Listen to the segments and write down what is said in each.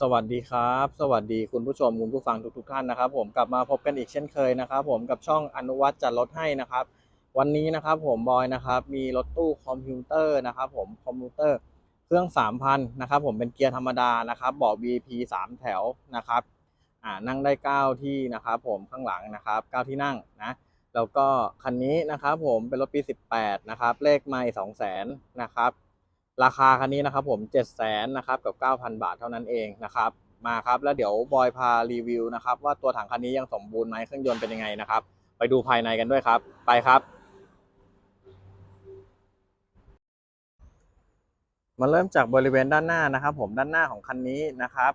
สวัสดีครับ สวัสดีคุณผู้ชมคุณผู้ฟังทุกทท่านนะครับ ผมกลับมาพบกันอีกเช่นเคยนะครับ ผมกับช่องอนุวัตจัดรถให้นะครับ วันนี้นะครับผมบอยนะครับมีรถตู้คอมพิวเตอร์นะครับผมคอมพิวเตอร์เครื่อง 3,000นะครับผมเป็นเกียร์ธรรมดานะครับเบาะ VIP 3 แถวนะครับอ่านั่งได้ 9 ที่นะครับผมข้างหลังนะครับ9ที่นั่งนะแล้วก็คันนี้นะครับผมเป็นรถปี 18นะครับเลขไม่200,000นะครับ ราคาคันนี้นะครับผม7 0 0 0 0นนะครับกับ 9,000 บาทเท่านั้นเองนะครับมาครับแล้วเดี๋ยวบอยพารีวิวนะครับว่าตัวถังคันนี้ยังสมบูรณ์ไหมเครื่องยนต์เป็นยังไงนะครับ ไปดูภายในกันด้วยครับ ไปครับมาเริ่มจากบริเวณด้านหน้านะครับ ผมด้านหน้าของคันนี้นะครับ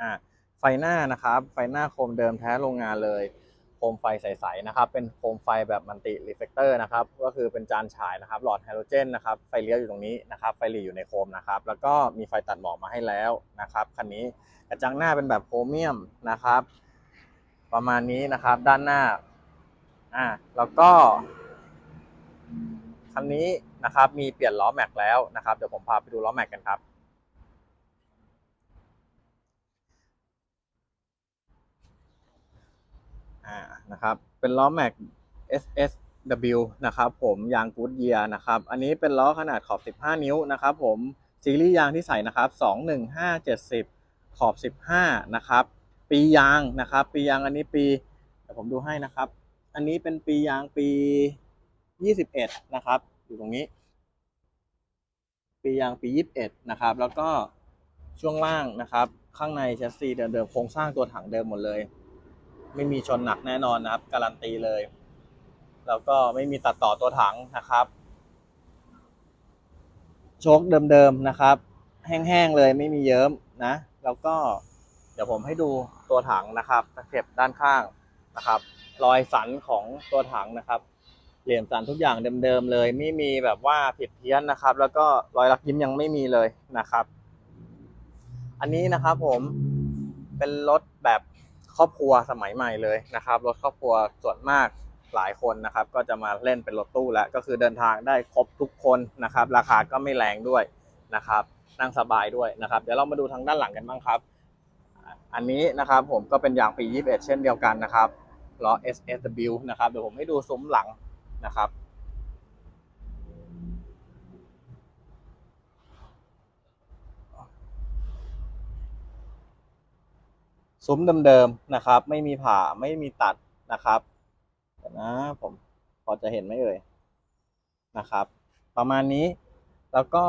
อ่าไฟหน้านะครับ ไฟหน้าโคมเดิมแท้โรงงานเลย โคมไฟใสๆนะครับ เป็นโคมไฟแบบมัลติรีเฟกเตอร์นะครับ ก็คือเป็นจานฉายนะครับ หลอดไฮโดรเจนนะครับ ไฟเลี้ยวอยู่ตรงนี้นะครับ ไฟหลีอยู่ในโคมนะครับ แล้วก็มีไฟตัดหมอกมาให้แล้วนะครับ คันนี้กระจังหน้าเป็นแบบโครเมียมนะครับ ประมาณนี้นะครับ ด้านหน้า อ่า แล้วก็ คันนี้นะครับ มีเปลี่ยนล้อแม็กแล้วนะครับ เดี๋ยวผมพาไปดูล้อแม็กกันครับ อ่านะครับ เป็นล้อแม็ก SSW นะครับ ผมยางกูดเยียนะครับ อันนี้เป็นล้อขนาดขอบ 15 นิ้วนะครับ ผมซีรีส์ยางที่ใส่นะครับ 21570 ขอบ 15 นะครับ ปียางนะครับ ปียางอันนี้ปีเดี๋ยวผมดูให้นะครับ อันนี้เป็นปียางปี 21 นะครับ อยู่ตรงนี้ ปียางปี 21 นะครับ แล้วก็ช่วงล่างนะครับ ข้างในแชสซีเดิมๆโครงสร้างตัวถังเดิมหมดเลย ไม่มีชนหนักแน่นอนนะครับ การันตีเลย แล้วก็ไม่มีตัดต่อตัวถังนะครับโชคเดิมๆนะครับ แห้งๆเลยไม่มีเยิ้มนะ แล้วก็เดี๋ยวผมให้ดูตัวถังนะครับตะเข็บด้านข้างนะครับ รอยสันของตัวถังนะครับ เหลี่ยมสันทุกอย่างเดิมๆเลย ไม่มีแบบว่าผิดเพี้ยนนะครับ แล้วก็รอยรักยิ้มยังไม่มีเลยนะครับ อันนี้นะครับผมเป็นรถแบบ ครอบครัวสมัยใหม่เลยนะครับรถครอบครัวส่วนมากหลายคนนะครับก็จะมาเล่นเป็นรถตู้แล้วก็คือเดินทางได้ครบทุกคนนะครับ ราคาก็ไม่แรงด้วยนะครับ นั่งสบายด้วยนะครับ เดี๋ยวเรามาดูทางด้านหลังกันบ้างครับ อันนี้นะครับผมก็เป็นยางปี 21 เช่นเดียวกันนะครับล้อ SSW นะครับเดี๋ยวผมให้ดูซุ้มหลังนะครับ ซุ้มเดิมๆนะครับ ไม่มีผ่าไม่มีตัดนะครับนะผมพอจะเห็นไหมเอ่ยนะครับ ประมาณนี้แล้วก็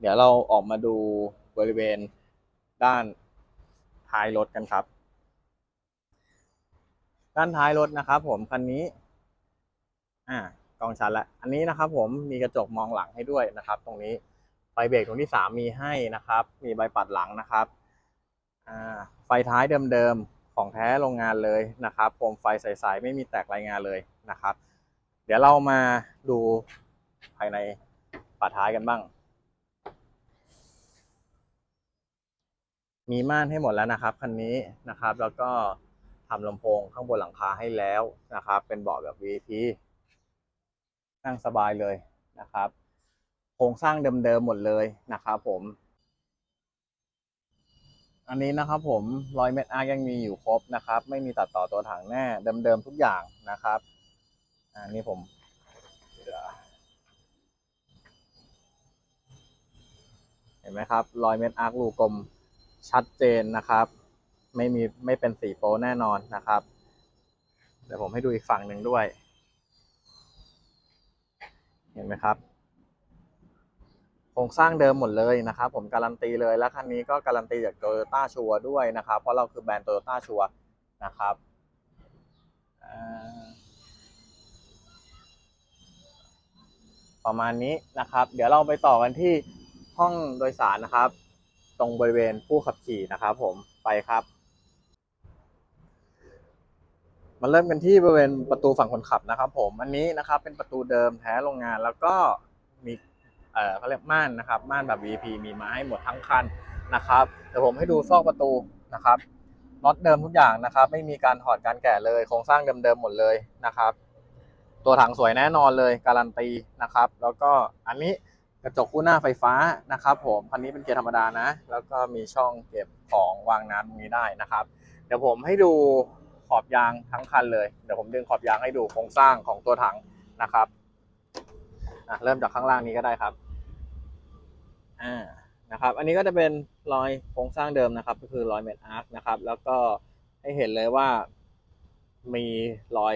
เดี๋ยวเราออกมาดูบริเวณด้านท้ายรถกันครับ ด้านท้ายรถนะครับ ผมคันนี้ อ่ากองชันละอันนี้นะครับ ผมมีกระจกมองหลังให้ด้วยนะครับ ตรงนี้ไฟเบรกตรงที่สามมีให้นะครับ มีใบปัดหลังนะครับ ไฟท้ายเดิมๆ ของแท้โรงงานเลยนะครับโคมไฟใสๆ ไม่มีแตกรายงานเลยนะครับ เดี๋ยวเรามาดูภายในฝาท้ายกันบ้าง มีม่านให้หมดแล้วนะครับคันนี้นะครับ แล้วก็ทำลำโพงข้างบนหลังคาให้แล้วนะครับ เป็นเบาะแบบ VIP นั่งสบายเลยนะครับ โครงสร้างเดิมๆหมดเลยนะครับผม อันนี้นะครับผมรอยเม็ดอาร์ยังมีอยู่ครบนะครับ ไม่มีตัดต่อตัวถังแน่เดิมๆทุกอย่างนะครับอันนี้ผมเห็นไหมครับรอยเม็ดอาร์ครูกลมชัดเจนนะครับ ไม่มีไม่เป็นสีโปแน่นอนนะครับ เดี๋ยวผมให้ดูอีกฝั่งหนึ่งด้วย เห็นไหมครับ โครงสร้างเดิมหมดเลยนะครับ ผมการันตีเลยและคันนี้ก็การันตีจากโตโยต้าชัวด้วยนะครับ เพราะเราคือแบรนด์โตโยต้าชัวนะครับประมาณนี้นะครับ เดี๋ยวเราไปต่อกันที่ห้องโดยสารนะครับ ตรงบริเวณผู้ขับขี่นะครับผมไปครับมาเริ่มกันที่บริเวณประตูฝั่งคนขับนะครับ ผมอันนี้นะครับเป็นประตูเดิมแท้โรงงานแล้วก็ เอ่อเขาเรียกม่านนะครับม่านแบบ VIP มีมาให้หมดทั้งคันนะครับเดี๋ยวผมให้ดูซอกประตูนะครับน็อตเดิมทุกอย่างนะครับ ไม่มีการถอดการแกะเลยโครงสร้างเดิมๆหมดเลยนะครับ ตัวถังสวยแน่นอนเลยการันตีนะครับ แล้วก็อันนี้กระจกคู่หน้าไฟฟ้านะครับ ผมคันนี้เป็นเกียร์ธรรมดานะ แล้วก็มีช่องเก็บของวางน้ำตรงนี้ได้นะครับ เดี๋ยวผมให้ดูขอบยางทั้งคันเลยเดี๋ยวผมดึงขอบยางให้ดูโครงสร้างของตัวถังนะครับอะเริ่มจากข้างล่างนี้ก็ได้ครับ อ่านะครับ อันนี้ก็จะเป็นรอยโครงสร้างเดิมนะครับ ก็คือรอยเมทอาร์คนะครับ แล้วก็ให้เห็นเลยว่ามีรอย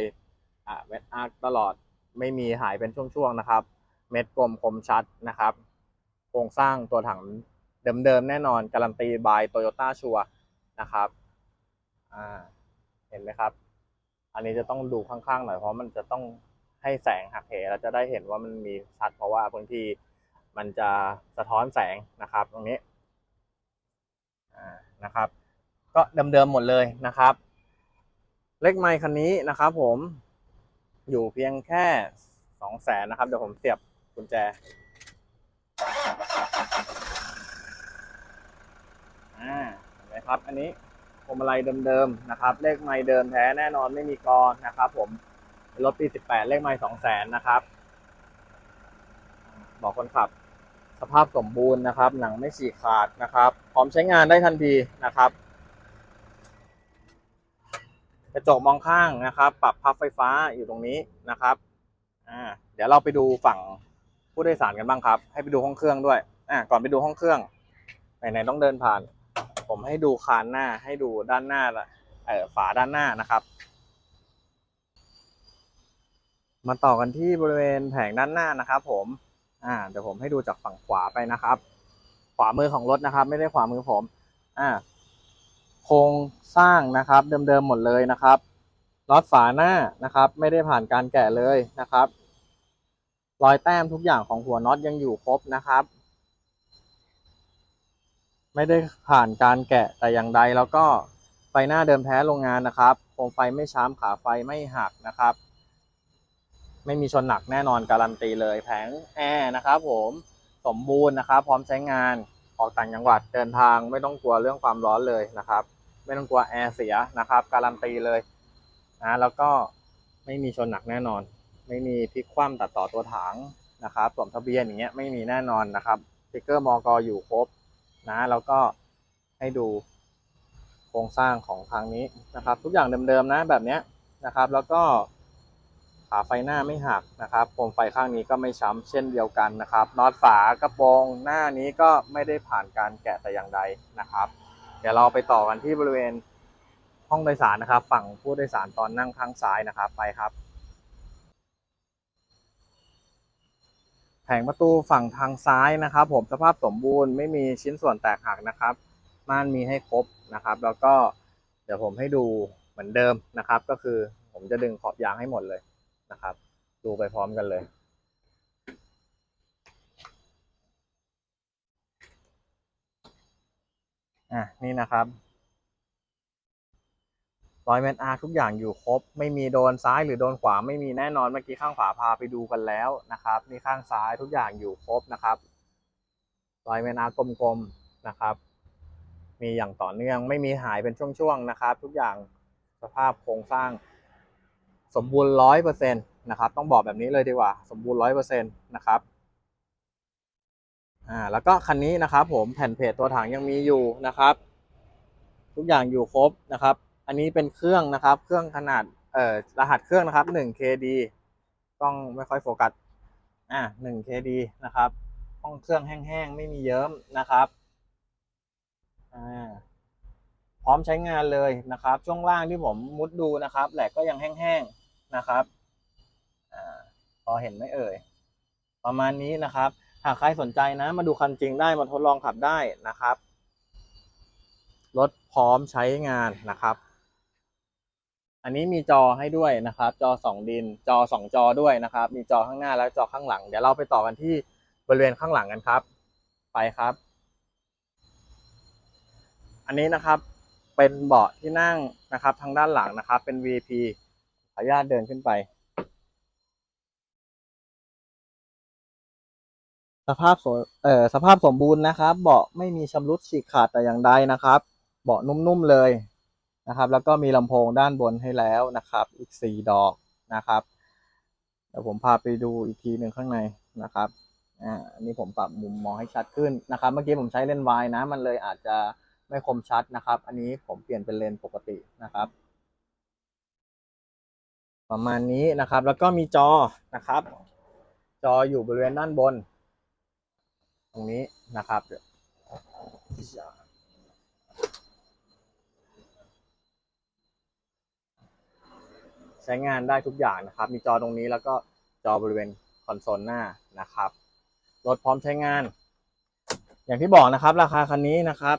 อ่าเมทอาร์คตลอดไม่มีหายเป็นช่วงๆนะครับ เม็ดกลมคมชัดนะครับ โครงสร้างตัวถังเดิมๆแน่นอนการันตีบายโตโยต้าชัวนะครับอ่าเห็นไหมครับ อันนี้จะต้องดูข้างๆหน่อยเพราะมันจะต้องให้แสงหักเหเราจะได้เห็นว่ามันมีชัดเพราะว่าบางที มันจะสะท้อนแสงนะครับ ตรงนี้นะครับ ก็เดิมๆหมดเลยนะครับ เลขไมค์คันนี้นะครับ ผมอยู่เพียงแค่สองแสนนะครับเดี๋ยวผมเสียบกุญแจอ่าเห็นไหมครับ อันนี้พวงมาลัยเดิมๆนะครับ เลขไมล์เดิมแท้แน่นอนไม่มีกรนะครับ ผมเป็นรถปี 18 เลขไมล์2แสนนะครับ บอกคนขับ สภาพสมบูรณ์นะครับ หนังไม่ฉีกขาดนะครับ พร้อมใช้งานได้ทันทีนะครับ กระจกมองข้างนะครับ ปรับพับไฟฟ้าอยู่ตรงนี้นะครับอ่าเดี๋ยวเราไปดูฝั่งผู้โดยสารกันบ้างครับ ให้ไปดูห้องเครื่องด้วยอ่าก่อนไปดูห้องเครื่องไหนๆต้องเดินผ่าน ผมให้ดูคานหน้าให้ดูด้านหน้าละเออฝาด้านหน้านะครับ มาต่อกันที่บริเวณแผงด้านหน้านะครับ ผม อ่าเดี๋ยวผมให้ดูจากฝั่งขวาไปนะครับ ขวามือของรถนะครับ ไม่ได้ขวามือผม อ่า โครงสร้างนะครับ เดิมๆหมดเลยนะครับน็อตฝาหน้านะครับ ไม่ได้ผ่านการแกะเลยนะครับ รอยแต้มทุกอย่างของหัวน็อตยังอยู่ครบนะครับ ไม่ได้ผ่านการแกะแต่อย่างใดแล้วก็ไฟหน้าเดิมแท้โรงงานนะครับโคมไฟไม่ช้ำขาไฟไม่หักนะครับ ไม่มีชนหนักแน่นอนการันตีเลยแผงแอร์นะครับผมสมบูรณ์นะครับ พร้อมใช้งานออกต่างจังหวัดเดินทางไม่ต้องกลัวเรื่องความร้อนเลยนะครับ ไม่ต้องกลัวแอร์เสียนะครับ การันตีเลยนะแล้วก็ไม่มีชนหนักแน่นอน ไม่มีพลิกคว่ำตัดต่อตัวถังนะครับสวมทะเบียนอย่างเงี้ยไม่มีแน่นอนนะครับสติกเกอร์มอกอยู่ครบนะแล้วก็ให้ดูโครงสร้างของทางนี้นะครับ ทุกอย่างเดิมๆนะแบบเนี้ยนะครับ แล้วก็ ขาไฟหน้าไม่หักนะครับโคมไฟข้างนี้ก็ไม่ช้ำเช่นเดียวกันนะครับน็อตฝากระโปรงหน้านี้ก็ไม่ได้ผ่านการแกะแต่อย่างใดนะครับ เดี๋ยวเราไปต่อกันที่บริเวณห้องโดยสารนะครับ ฝั่งผู้โดยสารตอนนั่งข้างซ้ายนะครับไปครับแผงประตูฝั่งทางซ้ายนะครับ ผมสภาพสมบูรณ์ไม่มีชิ้นส่วนแตกหักนะครับ ม่านมีให้ครบนะครับ แล้วก็เดี๋ยวผมให้ดูเหมือนเดิมนะครับ ก็คือผมจะดึงขอบยางให้หมดเลย นะครับ ดูไปพร้อมกันเลยอะนี่นะครับรอยเมนอาร์ทุกอย่างอยู่ครบ ไม่มีโดนซ้ายหรือโดนขวาไม่มีแน่นอนเมื่อกี้ข้างขวาพาไปดูกันแล้วนะครับนี่ข้างซ้ายทุกอย่างอยู่ครบนะครับรอยเมนอาร์กลมๆนะครับ มีอย่างต่อเนื่องไม่มีหายเป็นช่วงๆนะครับ ทุกอย่างสภาพโครงสร้าง สมบูรณ์ร้อยเปอร์เซ็นต์นะครับ ต้องบอกแบบนี้เลยดีกว่า สมบูรณ์ร้อยเปอร์เซ็นต์นะครับอ่าแล้วก็คันนี้นะครับ ผมแผ่นเพจตัวถังยังมีอยู่นะครับ ทุกอย่างอยู่ครบนะครับ อันนี้เป็นเครื่องนะครับ เครื่องขนาดเอ่อรหัสเครื่องนะครับ 1 KD ต้องไม่ค่อยโฟกัสอ่า 1 KD นะครับห้องเครื่องแห้งๆ ไม่มีเยิ้มนะครับอ่า พร้อมใช้งานเลยนะครับ ช่วงล่างที่ผมมุดดูนะครับแหลกก็ยังแห้งๆนะครับอพอเห็นไหมเอ่ย ประมาณนี้นะครับ หากใครสนใจนะ มาดูคันจริงได้มาทดลองขับได้นะครับรถพร้อมใช้งานนะครับ อันนี้มีจอให้ด้วยนะครับ จอสองดิน จอสองจอด้วยนะครับ มีจอข้างหน้าและจอข้างหลัง เดี๋ยวเราไปต่อกันที่บริเวณข้างหลังกันครับ ไปครับ อันนี้นะครับ เป็นเบาะที่นั่งนะครับ ทางด้านหลังนะครับ เป็น VP ขออนุญาตเดินขึ้นไป สภาพสเอ่อสภาพสมบูรณ์นะครับ เบาะไม่มีชำรุดฉีกขาดแต่อย่างใดนะครับ เบาะนุ่มๆเลยนะครับ แล้วก็มีลำโพงด้านบนให้แล้วนะครับ อีกสี่ดอกนะครับเดี๋ยวผมพาไปดูอีกทีหนึ่งข้างในนะครับอ่านนี้ผมปรับมุมมองให้ชัดขึ้นนะครับ เมื่อกี้ผมใช้เลนส์วายนะ มันเลยอาจจะ ไม่คมชัดนะครับ อันนี้ผมเปลี่ยนเป็นเลนปกตินะครับ ประมาณนี้นะครับ แล้วก็มีจอนะครับ จออยู่บริเวณด้านบน ตรงนี้นะครับใช้งานได้ทุกอย่างนะครับ มีจอตรงนี้แล้วก็จอบริเวณคอนโซลหน้านะครับ รถพร้อมใช้งาน อย่างที่บอกนะครับ ราคาคันนี้นะครับ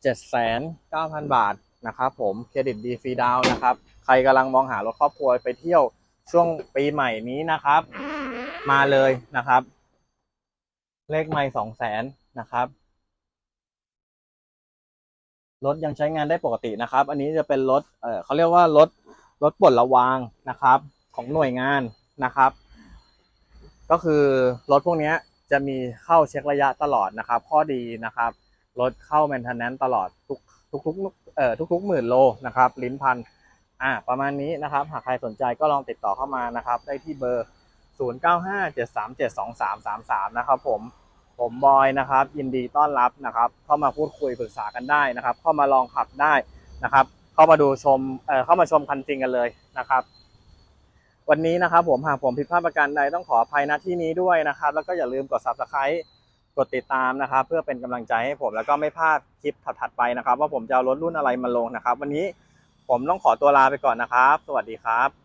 7,900 บาทนะครับผมเครดิตดีฟรีดาวนะครับ ใครกำลังมองหารถครอบครัวไปเที่ยวช่วงปีใหม่นี้นะครับ มาเลยนะครับ เลขไม่สองแสนนะครับรถยังใช้งานได้ปกตินะครับ อันนี้จะเป็นรถเออเขาเรียกว่ารถรถปลดระวางนะครับ ของหน่วยงานนะครับ ก็คือรถพวกนี้จะมีเข้าเช็คระยะตลอดนะครับ ข้อดีนะครับ รถเข้าแมนเทนแนนตลอดทุกทุกทุกเอ่อทุกทุกหมื่นโลนะครับลิ้นพันอ่าประมาณนี้นะครับ หากใครสนใจก็ลองติดต่อเข้ามานะครับ ได้ที่เบอร์ 0957372333 นะครับผมผมบอยนะครับ ยินดีต้อนรับนะครับ เข้ามาพูดคุยปรึกษากันได้นะครับ เข้ามาลองขับได้นะครับ เข้ามาดูชมเอ่อเข้ามาชมคันจริงกันเลยนะครับวันนี้นะครับผมหากผมผิดพลาดประการใดต้องขออภัยณที่นี้ด้วยนะครับ แล้วก็อย่าลืมกด subscribe กดติดตามนะครับ เพื่อเป็นกำลังใจให้ผมแล้วก็ไม่พลาดคลิปถัดๆไปนะครับ ว่าผมจะเอารถรุ่นอะไรมาลงนะครับ วันนี้ผมต้องขอตัวลาไปก่อนนะครับ สวัสดีครับ